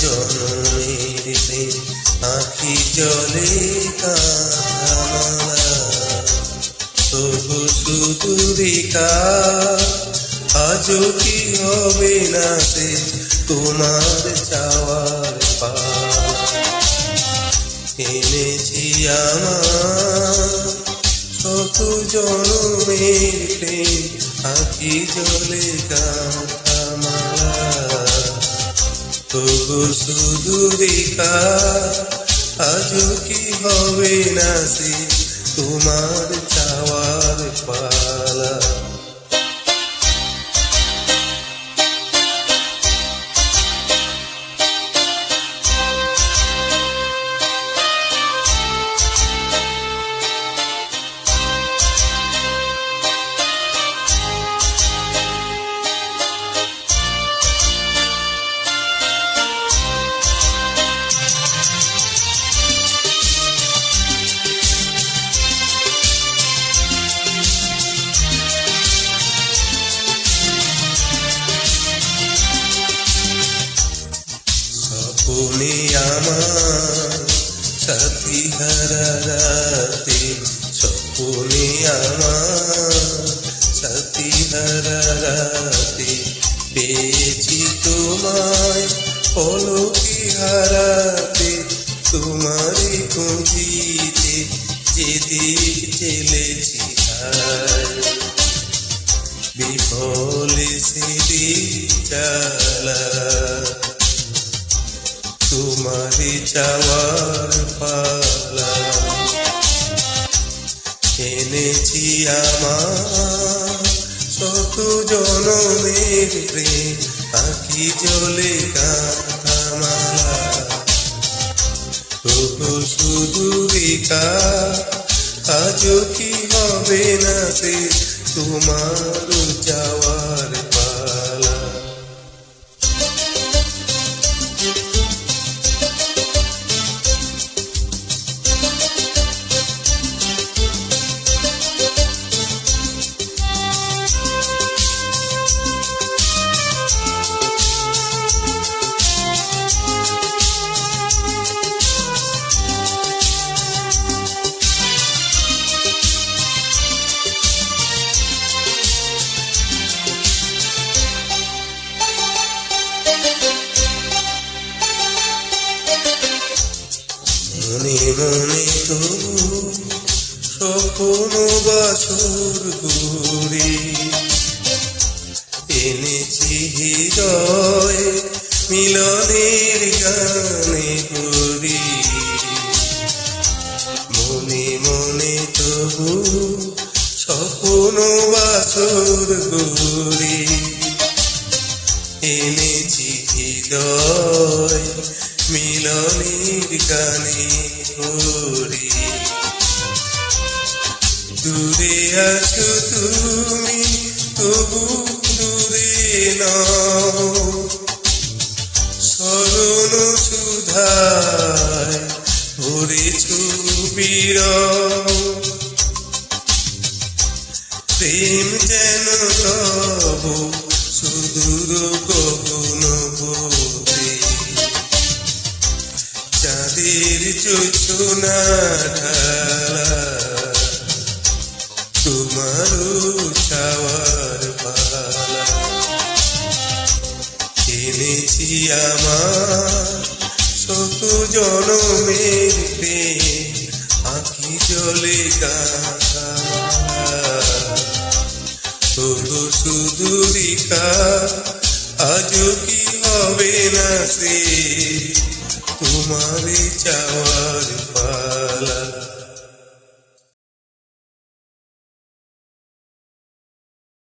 জনমের প্রেম আখি জলে তবু সুদূরিকা আজও কি হবে না সে তোমার চাওয়ার পা এনেছি আমার শত জনমের প্রেম আখি জলে কামালা তবু সুদূরিকা আজও কি হবে না সে তোমার চাওয়ার আমার সাথী হারা হারা পেয়েছি তোমায় হারাতে খুঁজিতে যেদিক চলেছি হায় চাওয়ার পালা। এনেছি আমার শত জনমের প্রেম আখি জলে কাঁথামালা তবু সুদূরিকা আজও কি হবে না সে? তোমার যাওয়ার মনে মনে তো স্বপ্ন বাছর ঘুরে। এনেছি হৃদয় মিলনের গানে হরি দূরে আছো তুমি, তবু দূরে নাও। স্মরণ সুধায় ভরেছ বীর প্রেম যেন তব সুদূর গগন চাঁদের চোচনা ঢালা তোমার ছাওয়ার পালা। এনেছি আমার শত জনমের প্রেম আখি জলে গাথা। তবু সুদূরিকা আজও কি হবে না সে? তোমার চাওয়ার পালা